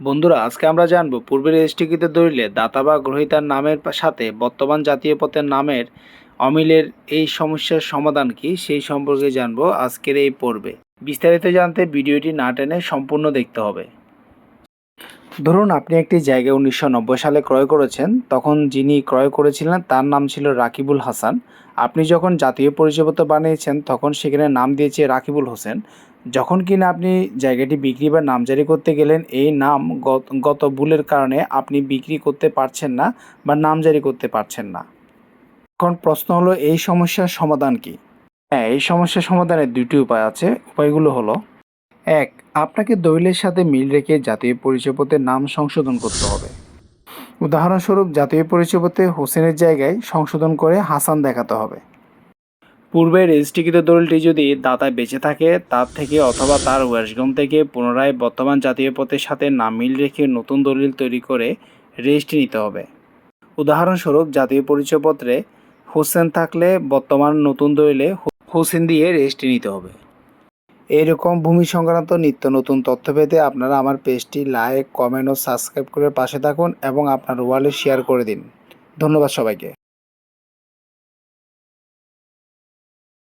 বন্ধুরা, আজকে আমরা জানব পূর্বের রেজিস্ট্রিকৃত দলিলে দাতা বা গ্রহিতার নামের সাথে বর্তমান জাতীয় পথের নামের অমিলের এই সমস্যার সমাধান কি সেই সম্পর্কে জানব আজকের এই পর্বে। বিস্তারিত জানতে ভিডিওটি না টেনে সম্পূর্ণ দেখতে হবে। ধরুন আপনি একটি জায়গা উনিশশো নব্বই সালে ক্রয় করেছেন, তখন যিনি ক্রয় করেছিলেন তার নাম ছিল রাকিবুল হাসান। আপনি যখন জাতীয় পরিচয়পত্র বানিয়েছেন, তখন সেখানে নাম দিয়েছে রাকিবুল হোসেন। যখন কিনা আপনি জায়গাটি বিক্রি বা নামজারি করতে গেলেন, এই নাম গত- ভুলের কারণে আপনি বিক্রি করতে পারছেন না বা নামজারি করতে পারছেন না। এখন প্রশ্ন হলো, এই সমস্যার সমাধান কি? হ্যাঁ এই সমস্যার সমাধানের দুটি উপায় আছে। উপায়গুলো হলো এক, আপনাকে দলিলের সাথে মিল রেখে জাতীয় পরিচয়পত্রের নাম সংশোধন করতে হবে। উদাহরণস্বরূপ, জাতীয় পরিচয়পত্রে হোসেনের জায়গায় সংশোধন করে হাসান দেখাতে হবে। পূর্বে রেজিস্ট্রিকৃত দলিলটি যদি দাতা বেঁচে থাকে, তার থেকে অথবা তার ওয়ার্সগম থেকে পুনরায় বর্তমান জাতীয় পথের সাথে নাম মিল রেখে নতুন দলিল তৈরি করে রেজিস্ট্রি নিতে হবে। উদাহরণস্বরূপ, জাতীয় পরিচয়পত্রে হোসেন থাকলে বর্তমান নতুন দলিলে হোসেন দিয়ে রেজিস্ট্রি নিতে হবে। এইরকম ভূমি সংক্রান্ত নিত্য নতুন তথ্য পেতে আপনারা আমার পেজটি লাইক কমেন্ট ও সাবস্ক্রাইব করে পাশে থাকুন এবং আপনার ওয়ালে শেয়ার করে দিন। ধন্যবাদ সবাইকে।